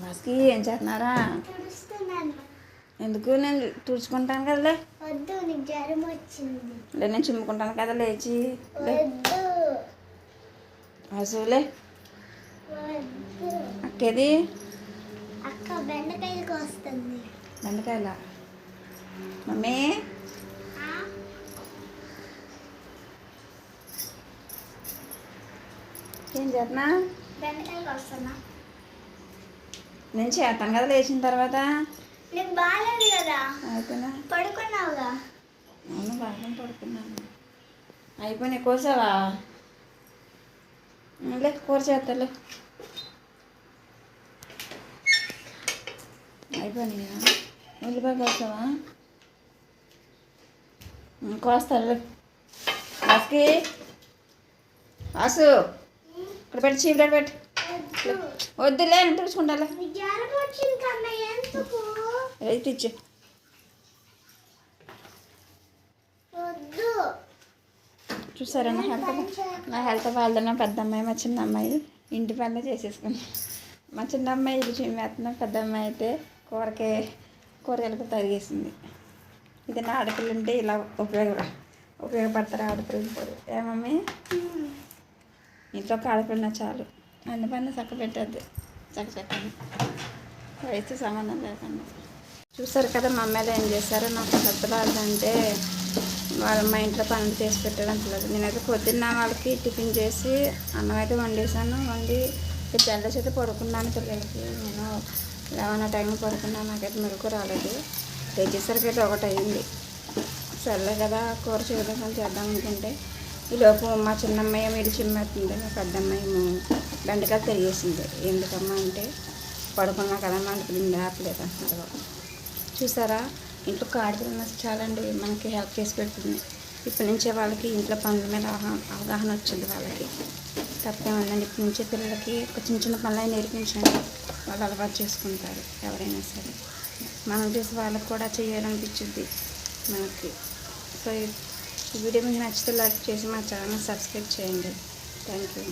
బస్కి ఏం చేస్తున్నారా? ఎందుకు? నేను తుడుచుకుంటాను కదలే. వద్దు నీకు జ్వరం వచ్చింది. లే నేను చిమ్ముకుంటాను కదా లేచి. లే. వద్దు. వసులే వద్దు. అక్కేది? అక్క బెండకాయలు కోస్తుంది బెండకాయల? మమ్మీ? ఏం చేస్తున్నా? బెండకాయలు కోస్తున్నా నేను చేస్తాను కదా లేచిన తర్వాత? నీకు బాగాలేదు కదా? అయిపోయినా? పడుకున్నావుగా? అవును బాగా పడుకున్నాను. అయిపోయినాయి కోసావా? లే కూర చేస్తాలే అయిపోయినాయా? ఉల్లిపాయ కోసావా? కోస్తాలే వాసుకి వాసు ఇక్కడ పెట్టి చీపురు పెట్టి. వద్దు వద్దులే నేను తుడుచుకుంటాలే రైట్ ఇచ్చు. చూసారా నా హెల్త్? నా హెల్త్ బాగాలేదన్న పెద్ద అమ్మాయి మా చిన్న అమ్మాయి ఇంటి పనులు చేసేసుకుని మా చిన్న అమ్మాయి ఇది చిమ్మేస్తున్నా పెద్ద అమ్మాయి అయితే కూరకే కూరగాయలకు తరిగేసింది. ఇది నా ఆడపిల్ల ఉంటే ఇలా ఉపయోగ ఉపయోగపడతారు ఆడపిల్ల ఇప్పుడు ఏమమ్మీ ఇంట్లో ఆడపిల్ల చాలు. అన్ని పనులు చక్క పెట్టద్దు. చక్క చక్కని వయసు సంబంధం లేకుండా. చూసారు కదా మా అమ్మాయిలు ఏం చేశారు? నాకు హెల్త్ అంటే వాళ్ళ మా ఇంట్లో పనులు చేసి పెట్టడం లేదు. నేనైతే పొద్దున్న వాళ్ళకి టిఫిన్ చేసి అన్నం అయితే వండేసాను వండి పిల్లల చేత పడుకున్నాను పిల్లలకి. నేను లెవెన్ ఆ పడుకున్నాను నాకైతే మెరుగు రాలేదు. తెచ్చేసరికి అయితే ఒకటి అయింది. సర్లే కదా కూర చేయడం చేద్దాం అనుకుంటే. ఈలోపు మా చిన్నమ్మయ్య మీరు చిమ్మేస్తుంది మా పెద్దమ్మాయి అమ్మాయి తెలియసింది ఎందుకమ్మా అంటే పడుకున్నా కదమ్మా అంటే పిల్లలు ఆపలేదు అంటున్నారు. చూసారా? ఇంట్లో కాడుతున్న చాలండి మనకి హెల్ప్ చేసి పెడుతుంది. ఇప్పటి నుంచే వాళ్ళకి ఇంట్లో పనుల మీద అవగాహన అవగాహన వచ్చింది వాళ్ళకి. తప్పేముందండి ఇప్పటి నుంచే పిల్లలకి ఒక చిన్న చిన్న పనులు నేర్పించండి. వాళ్ళు అలవాటు చేసుకుంటారు ఎవరైనా సరే. మనం చేసి వాళ్ళకి కూడా చేయాలనిపించింది మనకి. సో ఈ వీడియో మీకు నచ్చితే లైక్ చేసి మా ఛానల్ సబ్స్క్రైబ్ చేయండి. Thank you.